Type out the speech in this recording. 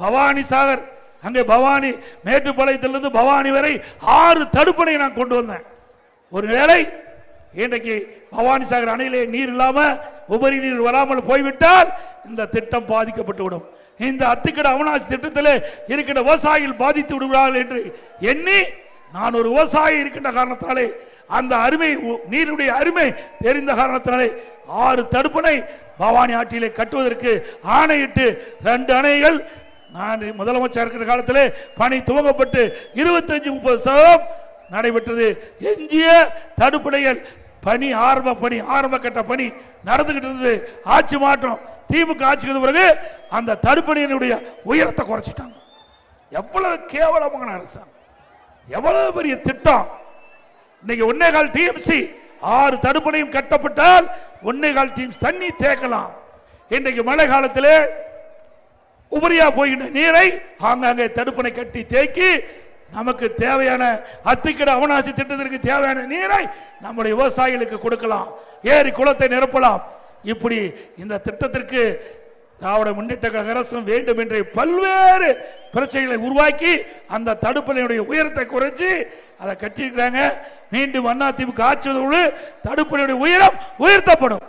பவானி சாகர். அங்கே பவானி மேட்டுப்பாளையத்திலிருந்து பவானி வரை ஆறு தடுப்பணை நான் கொண்டு வந்தேன். ஒருவேளை இன்றைக்கு பவானி சாகர் அணையிலே நீர் இல்லாமல் உபரி நீர் வராமல் போய்விட்டால் இந்த திட்டம் பாதிக்கப்பட்டு விடும். இந்த அத்துக்கட அவனாசி திட்டத்தில் இருக்கின்ற விவசாயிகள் பாதித்து விடுவார்கள் என்று எண்ணி நான் ஒரு விவசாயி இருக்கின்ற காரணத்தினாலே அந்த அருமை உ- நீருடைய அருமை தெரிந்த காரணத்தினாலே ஆறு தடுப்பணை பவானி ஆற்றிலே கட்டுவதற்கு ஆணையிட்டு ரெண்டு அணைகள் நான் முதலமைச்சர் இருக்கிற காலத்தில் பணி துவங்கப்பட்டு இருபத்தஞ்சு முப்பது சதவீதம் நடைபெற்றது. எஞ்சிய தடுப்பணைகள் பணி ஆரம்ப பணி ஆரம்ப கட்ட பணி நடந்துகிட்டு இருந்தது. ஆட்சி மாற்றம் திமுக ஆட்சிக்கு பிறகு அந்த தடுப்பணையினுடைய உயரத்தை குறைச்சிட்டாங்க. எவ்வளவு கேவலமான அரசாங்கம். எவ்வளவு பெரிய திட்டம். இன்னைக்கு ஒன்னே கால் டிஎம்சி ஆறு தடுப்பணையும் கட்டப்பட்டால் ஒன்னே கால் டீம்ஸ் தண்ணி தேக்கலாம். இன்றைக்கு மழை காலத்திலே உபரியா போகின்ற நீரை ஆங்காங்கே தடுப்பணை கட்டி தேக்கி நமக்கு தேவையான அத்திக்கட அவனாசி திட்டத்திற்கு தேவையான நீரை நம்முடைய விவசாயிகளுக்கு கொடுக்கலாம். ஏரி குளத்தை நிரப்பலாம். இப்படி இந்த திட்டத்திற்கு திராவிட முன்னேற்ற கழக அரசும் வேண்டும் என்ற பல்வேறு பிரச்சனைகளை உருவாக்கி அந்த தடுப்பணையுடைய உயரத்தை குறைச்சி அதை கட்டியிருக்கிறாங்க. மீண்டும் அண்ணா திமுக ஆட்சி தடுப்பணையுடைய உயரம் உயர்த்தப்படும்.